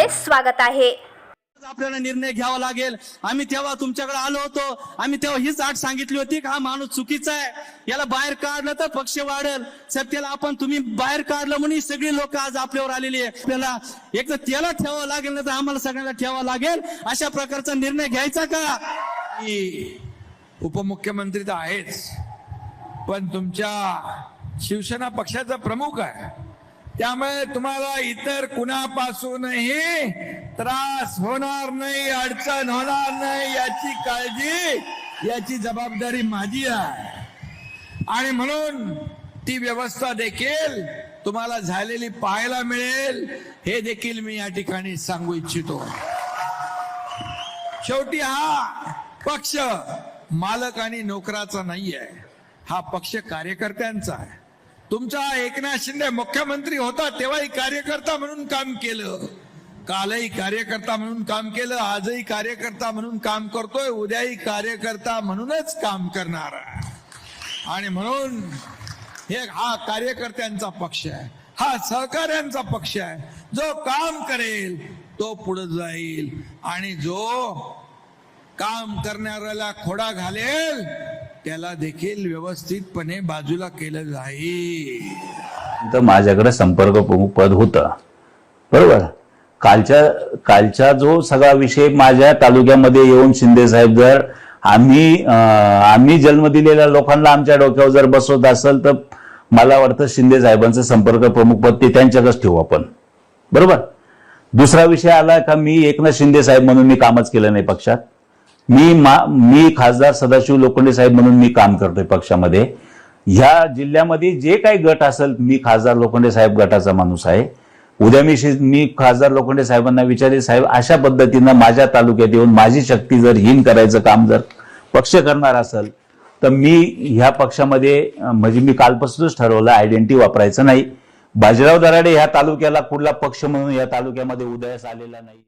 आपले स्वागत आहे. आपल्याला निर्णय घ्यावा लागेल. आम्ही तेव्हा तुमच्याकडे आलो होतो. आम्ही तेव्हा हीच आठ सांगितली होती की हा माणूस चुकीचा आहे. याला बाहेर काढलं तर पक्ष वाढेल. सत्याला आपण तुम्ही बाहेर काढलं म्हणून ही सगळी लोक आज आपल्यावर आलेली आहे आपल्याला एक तर त्याला ठेवावं लागेल ना तर आम्हाला सगळ्यांना ठेवावं लागेल. अशा प्रकारचा निर्णय घ्यायचा का? की उपमुख्यमंत्री तर आहेच. पण तुमच्या शिवसेना पक्षाचा प्रमुख आहे. त्यामुळे तुम्हाला इतर कुणापासूनही त्रास होणार नाही अडचण होणार नाही याची काळजी याची जबाबदारी माझी आहे. आणि म्हणून ती व्यवस्था देखील तुम्हाला झालेली पाहायला मिळेल हे देखील मी या ठिकाणी सांगू इच्छितो. शेवटी हा पक्ष मालक आणि नोकराचा नाही आहे हा पक्ष कार्यकर्त्यांचा आहे. तुमचा एकनाथ शिंदे मुख्यमंत्री होता तेव्हाही कार्यकर्ता म्हणून काम केलं. कालही कार्यकर्ता म्हणून काम केलं आजही कार्यकर्ता म्हणून काम करतोय उद्याही कार्यकर्ता म्हणूनच काम करणार आणि म्हणून हे हा कार्यकर्त्यांचा पक्ष आहे हा सहकार्यांचा पक्ष आहे. जो काम करेल तो पुढे जाईल. आणि जो काम करणाऱ्याला खोडा घालेल त्याला देखील व्यवस्थितपणे बाजूला केलं जाईल. तर माझ्याकडे संपर्क प्रमुख पद होतं. बरोबर? कालच्या कालचा जो सगळा विषय माझ्या तालुक्यामध्ये येऊन शिंदे साहेब जर आम्ही आम्ही जन्म दिलेल्या लोकांना आमच्या डोक्यावर जर बसवत असेल तर मला वाटतं शिंदे साहेबांचं संपर्क प्रमुख पद ते त्यांच्याकडेच ठेवू आपण. बरोबर? दुसरा विषय आला का मी एकनाथ शिंदे साहेब म्हणून मी कामच केलं नाही पक्षात. मी मा मी खासदार सदाशिव लोखंडे साहेब म्हणून मी काम करतोय पक्षामध्ये. ह्या जिल्ह्यामध्ये जे काही गट असेल मी खासदार लोखंडे साहेब गटाचा माणूस आहे. उद्या मी मी खासदार लोखंडे साहेबांना विचारेल साहेब अशा पद्धतीनं माझ्या तालुक्यात येऊन माझी शक्ती जर हीन करायचं काम जर पक्ष करणार असेल तर मी ह्या पक्षामध्ये म्हणजे मी कालपासूनच ठरवलं आयडेंटिटी वापरायचं नाही. बाजीराव दराडे ह्या तालुक्याला कुठला पक्ष म्हणून या तालुक्यामध्ये उदयास आलेला नाही.